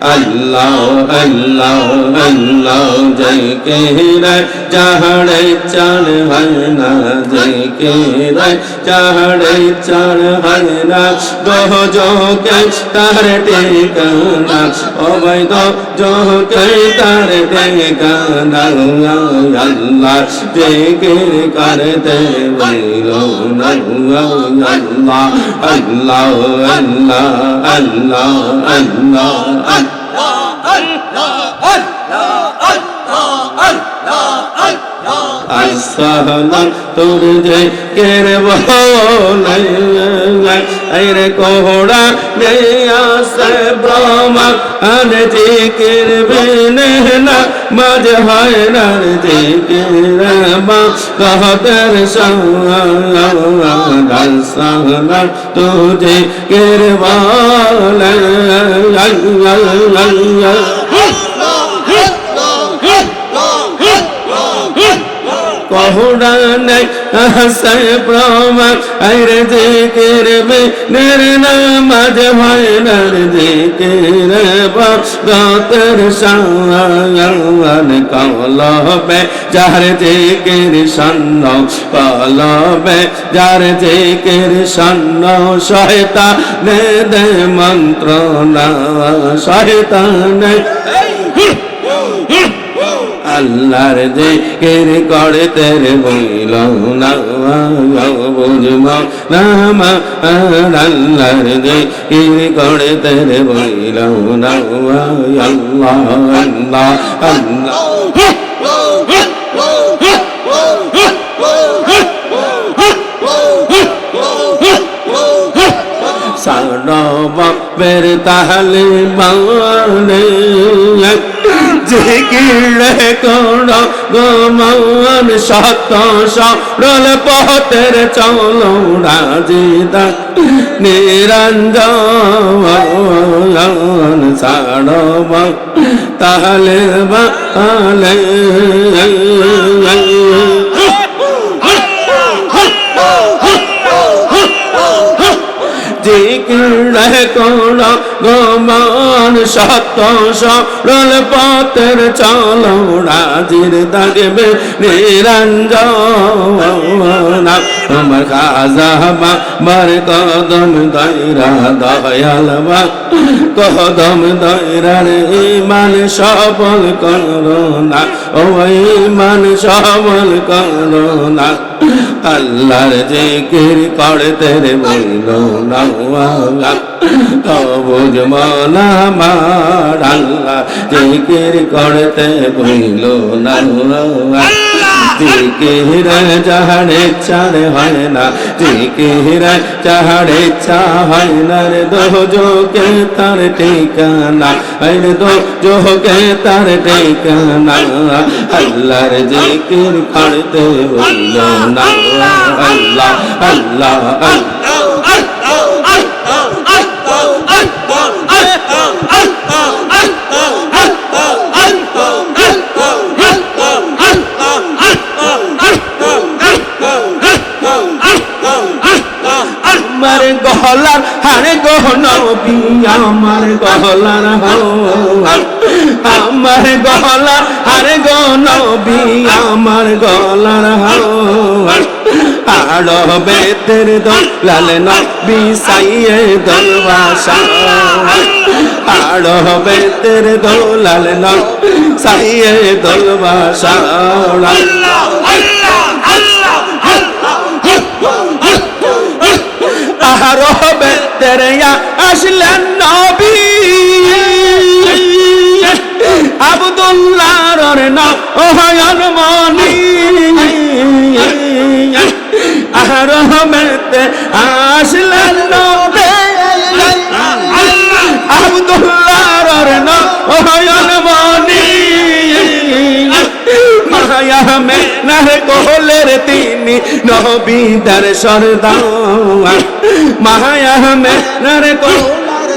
আল্লাহ আল্লাহ আল্লাহ জয় কে রায় চাহড়ে চার হয় না জয় কে রায় চাহড়ে চার হয় না দহ যোগে তার টেকানা অবৈধ যোগে তার টেকানা আল্লাহ জেগের করতে বলো না আল্লাহ আল্লাহ আল্লাহ আল্লাহ আল্লাহ আসসালাম তোর যে কের রে কোহড়া আসে ব্রহ্মা আন যে কের বেনে না মাঝ হয় না যে কের মা কহতর সালাম তুঝে কের বালা কহুড়া নাই হাসে প্রমাণ আরে যে কেরবে নের নামাজ হয় নর যে কেরবা গাতর শান কলবে, যার যে কের সন্ন কলবে, যার যে কের সন্ন শয়তা নে দে মন্ত্র না শয়তান আল্লাহর জিকির করতে বইল না, বুঝব নাম আল্লাহর জিকির করতে বইল না, আল্লাহ আল্লাহ আল্লাহ। সারবের তাহলে মানে জিকিরে কোন গমন সত সরল পথের চল রাজিদা নিরঞ্জন সাড়ব তাহলে বালে জিকিরে কোন গমন সত্য সরল পথের চল রাজির দাগবে নিরঞ্জন। আমার খাজা বার কদম দয়রা দয়াল কদম দৈরার ইমান সবল করোনা ও ইমান সবল করোনা আল্লাহর জিকির করতে রে বইল না বুঝ মনা মার আল্লাহ জিকির করতে বইল না জিকির যাহারে চারে হয় না জিকির যাহারে চা হয় না রে দো যোগে তার ঠিকানা আরে দো যোগে তার ঠিকানা আল্লাহর জিকির করতে বইল না আল্লাহ আল্লাহ আল্লাহ আমার গহলার হারে গহন আমার গহলার আমার গহলার হারে গহন আমার গলার আর বেতের দলাল নবী সাইয়ে দরবাসা আর বেতের দলাল নবী সাইয়ে দরবাসা আল্লাহ আরও বেতেরিয়া আসলেন নবী। আবদুল্লাহর নাম ওহয়ন মনি বেতে আসলেন নবী। আবদুল্লাহর নাম ওহয়ন মনি মায়া মে নার কোলের তিনি নবী দার সরদার। মায়া মে নার কোলের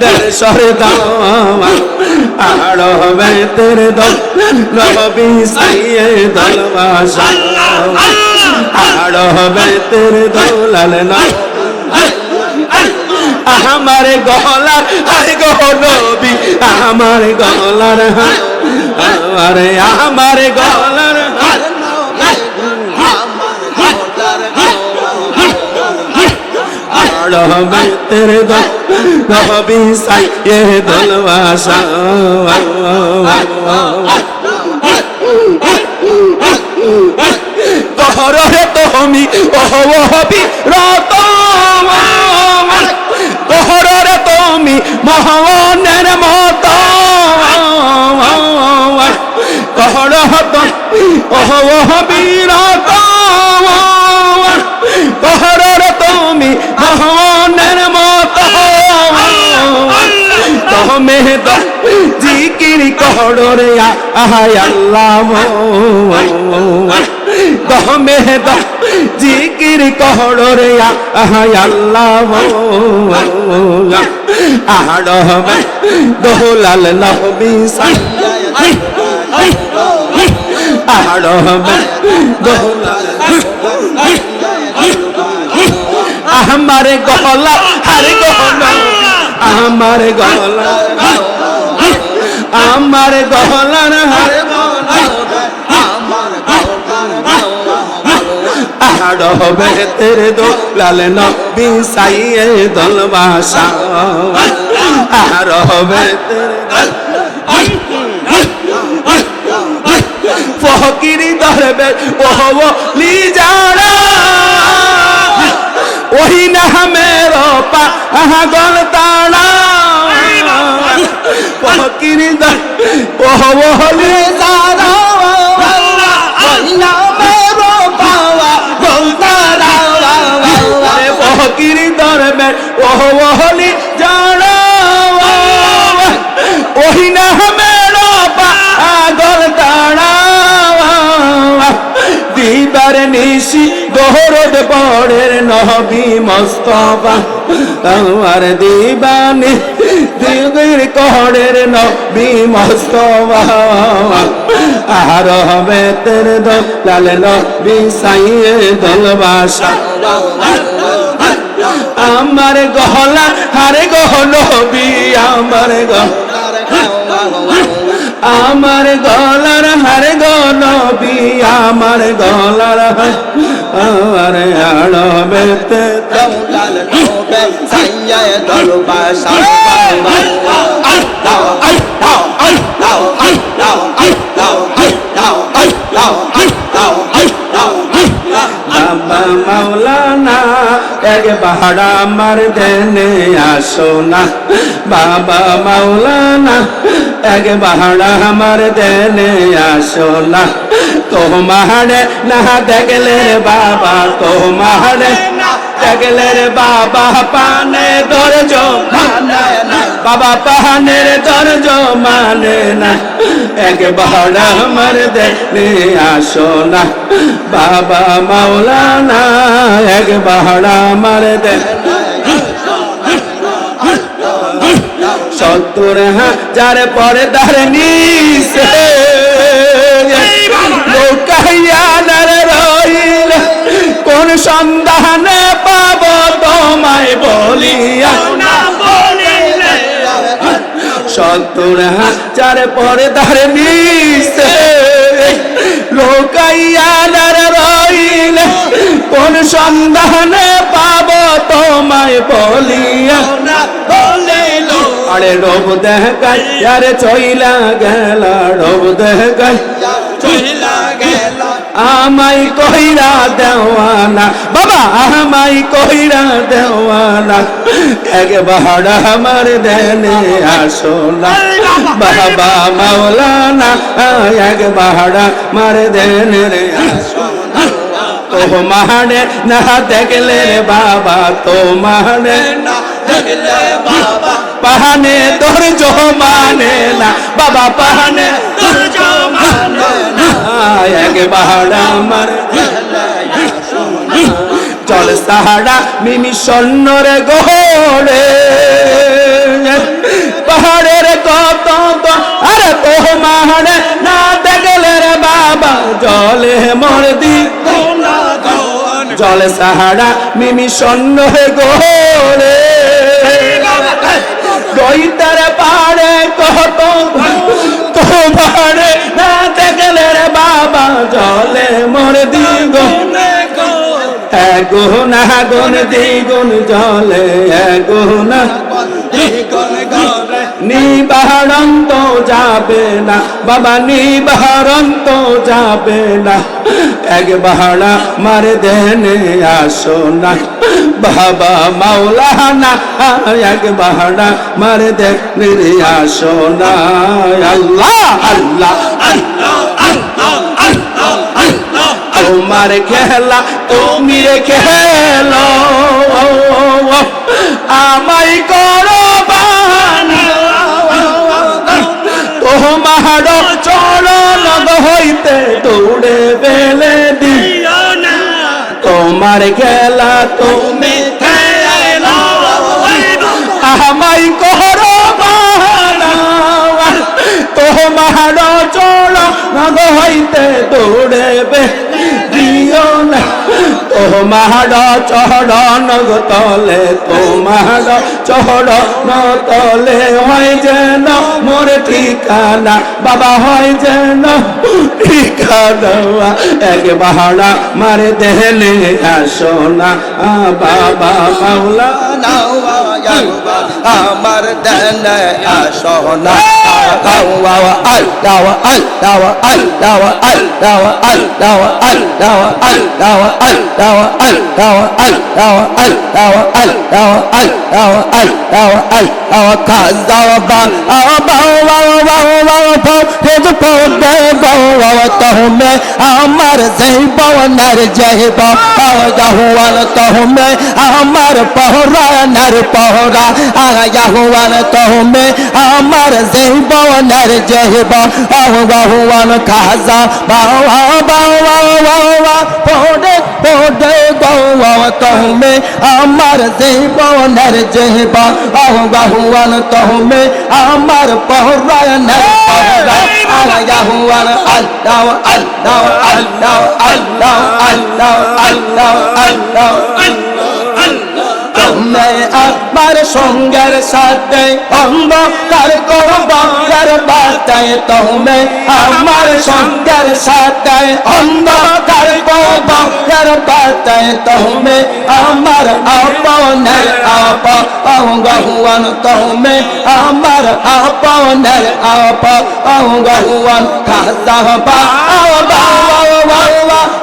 দের সরদার। আড় বেতের দল নবী সাইয়ে দল আড় বেতের দলাল না। আমার গলার আরে গো নবী, আমার গলার আরে আমার গলার রহমে তেরে দো, নবী সাইয়ে দলবাসা তোহরে তুমি ওহবি রত তোহরে তুমি মোহনের মত। তোহর ওহবি রত তোহরে তুমি মোহনের মত। তোমে তো জিকির করো রে আহায় আল্লাহ। দমে দ জিকির করো রে আহায় আল্লাহ আহাড় দোলাল নবী আহাড় দোলাল আমার গলা হারে গলা আমার গলা আমার গলার হারে আহাড় হবে তেরে দো লাল নবী সাইয়ে দল বাসা আহাড় হবে ফকিরি ধরবে ওহ লি যারা ওহি না মেরো পা আহা গল তাড়া ফকিরি ধর ওহ লি যারা ফকিরি ধরবে ওহ ওহলি জানা ওহি না মেরো পাগল তাড়া দিবার নিশি দোহরদ পড়ের নহবি মস্তফা। তোমার দিবানি দিগির কহড়ের নবী মস্তফা। আর হবে তের দো লাল নবী সাইয়ে দলবাসা আমার গহলা হারে গহল বি আমার আমার গলার হারে গল বি আমার গলার। আমার আড়বেতে বাবা বাহাড়া আমার দেনে আসো না। বাবা মাওলানা, এক বাহাড়া আমার দেনে আসো না। তো তোমারে না দেখলে বাবা, তোমারে দেখলে রে বাবা পানে ধরজ বাবা পাহানের ধরজ মানে না এক বাহাড়া আমার দেনে আসো না। বাবা মাওলানা এক বাহাড়া আমার দে সত্তর হাজার পরে দার নিছে কোন সন্ধানে পাব তোমায় বলিয়া। সত্তর হাজার পরে দার নিছে লোকাইয়ানার রইল কোন সন্ধানে পাব তোমায় বলিয়া। আরে রব দেখাই আরে চইলা গেল, রব দেখাই আমাই কইরা দেওয়ানা। বাবা আমাই কইরা দেওয়ানা। এক বাহাড়া আমার দেনে আসো না বাবা মাওলানা এক আমার মার দেনে রে মাহানে না দেখলে বাবা তো মাহানে না পাহানে তোর মানে না, বাবা পাহানে এক বাহাড়া আমার চল সাহাড়া মিমি স্বর্ণর গোড়ে জল সাহারা মিমি হে গোরে। দইতার পাড়ে কত তোমারে না দেখলে রে বাবা, জলে মোর দ্বিগুণ। এগুনা গুণ, দ্বিগুণ জলে এগুনা নিবারণ তো যাবে না, বাবা, নিবারণ তো যাবে না। এক বাহানা মার দেনে আসো না। বাবা মাওলানা, এক বাহানা মার দেনে আসো না। আল্লাহ আল্লাহ তোমার খেলা তুমি রে খেলো। আমায় করো তোমার চরণ হইতে তোমার গেলা তুমি আমাই কর তোমার চড় হইতে দৌড়েবে। তোমার চরণ তলে তোমার চরণ তলে। হয় যেন মোর ঠিকানা, বাবা হয় যেন ঠিকানা। এক বাহারা মারে দেহলে আসো না বাবা বাবা মাওলা আমার দেন আসনা আল্লাহ আল্লাহ আল্লাহ আল্লাহ আল্লাহ আল্লাহ আল্লাহ আল্লাহ আল্লাহ আল্লাহ আল্লাহ আল্লাহ আল্লাহ আল্লাহ আল্লাহ আল্লাহ খাজা বা বাও বাও বাও বাও বাও হেজ পদে বাও বাও তোমে আমার জয় বনার জয় বাও জাহুয়ান তোমে আমার পহরা নর পহরা আয়া হুয়ান তোমে আমার জয় বনার জয় বাও বাহুয়ান খাজা বাও বাও বাও পদে পদে বাও তোমে আমার জয় বনার জয় বাও বাহুয়ান তোমে আমার পহরা নর পহরা আয়া হুয়ান আল্লাহ আল্লাহ আল্লাহ আল্লাহ আল্লাহ আল্লাহ আল্লাহ তুমি আমার সঙ্গের সাথে অন্ধকার করবার বাতায় তুমি আমার সঙ্গের সাথে অন্ধকার করবার বাতায় তুমি আমার আপনের আপ অঙ্গহুয়ান তুমি আমার আপনের আপ অঙ্গহুয়ান খাজা বা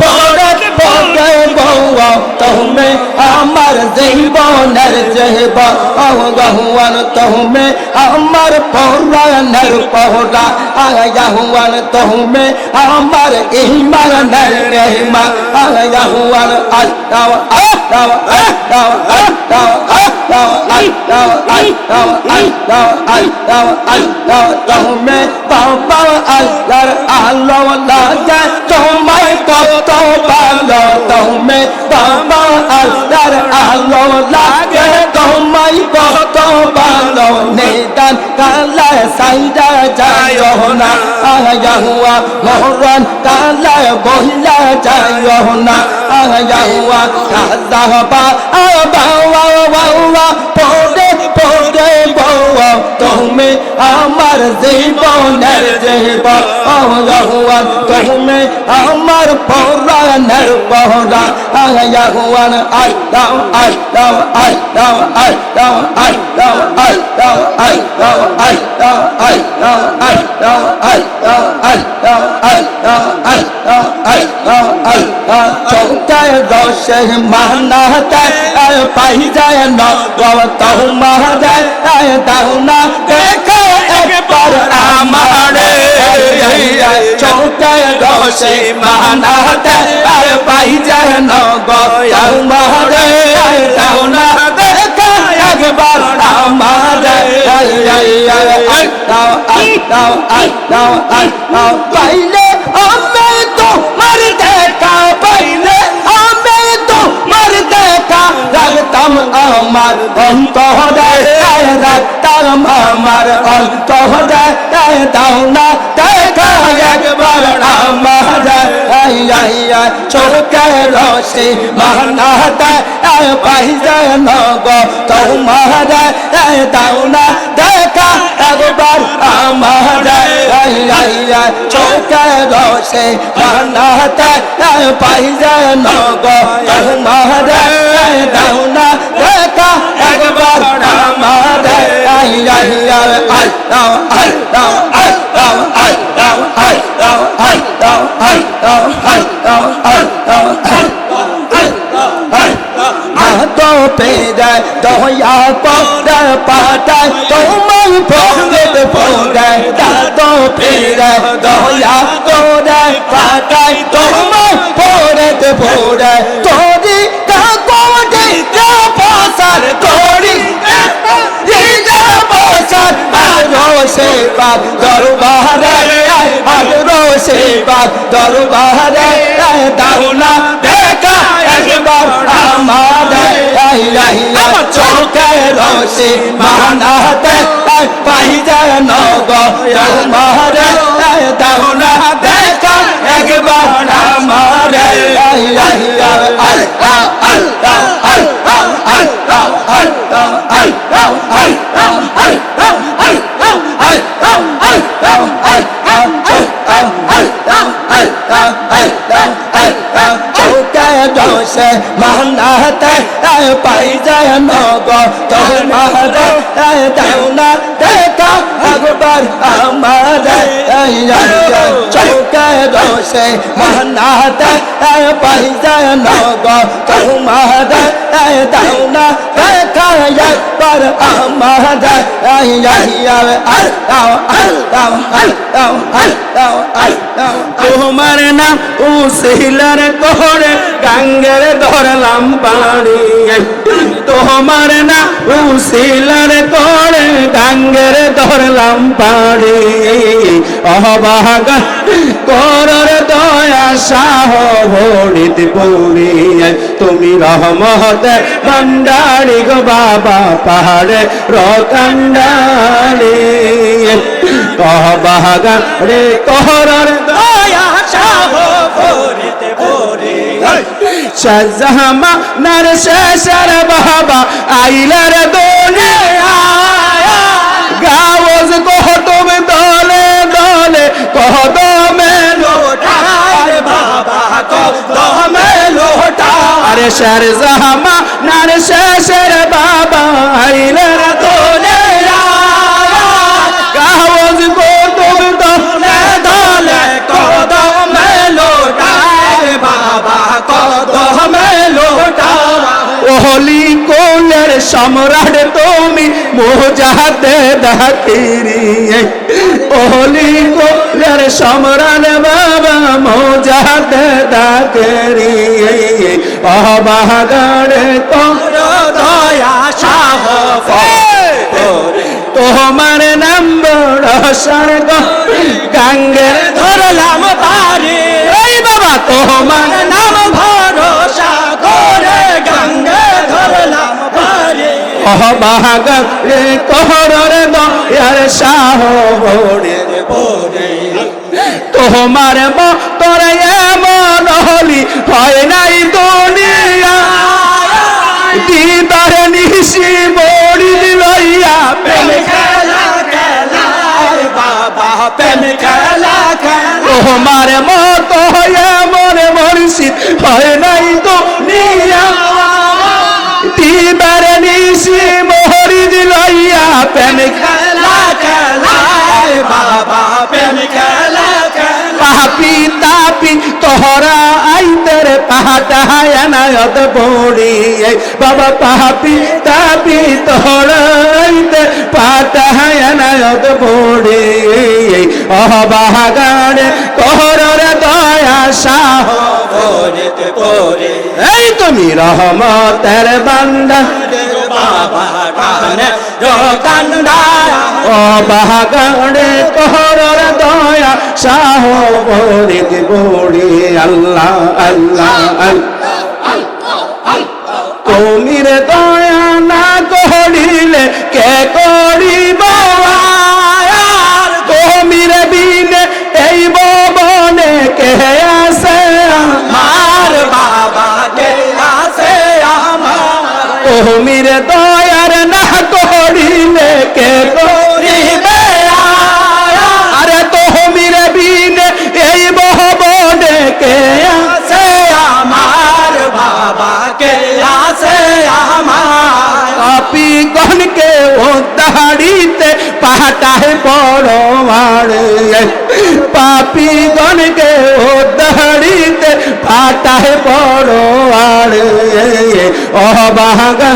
পরে পরে বৌয়া তুমি আমার জীবনের যেব অঙ্গহুয়ান তুমি আমার পৌরাণের পৌরা আয়াহুয়ান তুমি আমার ইমানের রেহমা আয়াহুয়ান আল্লাহ আল্লাহ আল্লাহ আল্লাহ আল্লাহ আল্লাহ আল্লাহ আল্লাহ আল্লাহ আল্লাহ তুমি বাবা আল্লাহর আলো লাগে তোমায় কত ভালো তুমি বাবা আল্লাহর আলো লাগে তোমাই কত ভালো। নেতান কালা সাইডা যায় না আয়া মহরান কালা বহিলা যায় না আয়া হুয়া কাজা বা, আবা আমার জীবনের জীব আহুয়ান তুমি আমার পরাণের পরা আহুয়ান আল্লাহ আল্লাহ আল্লাহ আল্লাহ আল্লাহ আল্লাহ আল্লাহ আল্লাহ আল্লাহ আল্লাহ আল্লাহ আল্লাহ আল্লাহ আল্লাহ আল্লাহ আল্লাহ চৌকায় দশে মানাতে পাই যায় না গৌতম মহাজয় দাও না দেখো একবার আমার চৌকে রসে মানাতে আর পাই যেন গয়ামার না দেখো একবার আমার আটাও আটাও আটাও আটাও পাইলে আমি আমার অন্ত আমার অন্ত দাও না একবার চোখের রসে মানাতে পাই যেন গো তোমার দাও না দেখা একবার আমার চোখের রসে মানাতে পাই যেন গো তোমার দাও না দেখা একবার আমার আই আই আই আই দাও আই দাও আই দাও তো পেরে দয়া পদে পাতায় তোমার পদের পদে তো পেরে দয়া তোরে পাতায় তোমার পরের পরে তোরি কোটি পাশার তোরি পাশার রোষে পাপ দরবারে আর রোষে পাপ দরবারে দাউনা দেখা একবার আমাদের আমার চোখে রসে মানাতে পাই যেন গো তোমারে দাউলা দেখা একবার আমাদের আল্লাহ আল্লাহ আল্লাহ আল্লাহ আল্লাহ আল্লাহ মানাতে পাই যায় নগ তোমার দাও না দেখা একবার আমার চৌকে দোষে মানাতে পাই যায় নগ তোমার দাও না দেখা একবার আমার তোমার নাম উশিলার করে গাঙ্গের ধরলাম পাড়ি তোমার নাম উশিলার করে গাঙ্গের ধরলাম পাড়ি অহবাগা করর দয়া সাহ ভরিত পুরি তুমি রহমতে ভণ্ডারি গো বাবা পাহাড়ে রকান্ডারি কহবাগা রে কহরর শাহজাহামা নার শেষার বাবা, আইলার দোনে গাওজ কহ তুমি দলে দলে কহ দমে লোটার বাবা কহ দমে লোটা আরে শাহজাহামা নার শেষার বাবা, আইলার সম্রাট তুমি মোজাতে দাকিরি ওহলি কোলের সম্রাট বাবা মোজাতে দাকিরি অবাগাড়ে তোর দয়া সাহ তোমার নাম বড় স্বর্গ। গাঙ্গের ধরলাম এই বাবা, তোমার নাম অহবাগ রে তোহর দয়ার সাহ ভোরে পরে তোমার মতর এমন হলি হয় নাই দুনিয়া। দিদার নিশি বড়ি লইয়া প্রেম খেলা খেলা বাবা প্রেম খেলা খরা আইতের পাহাটা এনায়ত পড়ি বাবা পাহা পিতা পিতরা আইতে পাহাটা এনায়ত পড়ি অহ বাহাগানে কহরর দয়া সাহ এই তুমি রহমতের বান্দা। বাবা কান্দা ও বাহাগানে কহর শাহ বরিদ বড়ি, আল্লাহ আল্লাহ তুমির দয়া না করিলে কে করিব তুমির বিনে এই বনে কে আছে আমার? বাবা কে আছে আমার। তুমির দয়ার না করিলে কে করিব আমার পাপি গণকে ও দাড়িতে পাটায় বড় মারে পাপি গণকে ও দাড়িতে পাটায় বড় আরে ও বাগা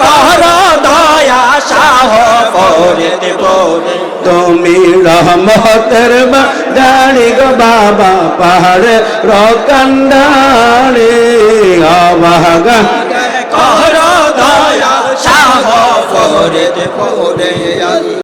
কর দয়া সাহ পরে তুমি রহমতের দাড়ি গো বাবা পাহাড়ে রকন্দাড়ি অবাগা কর সাহ পরে পরে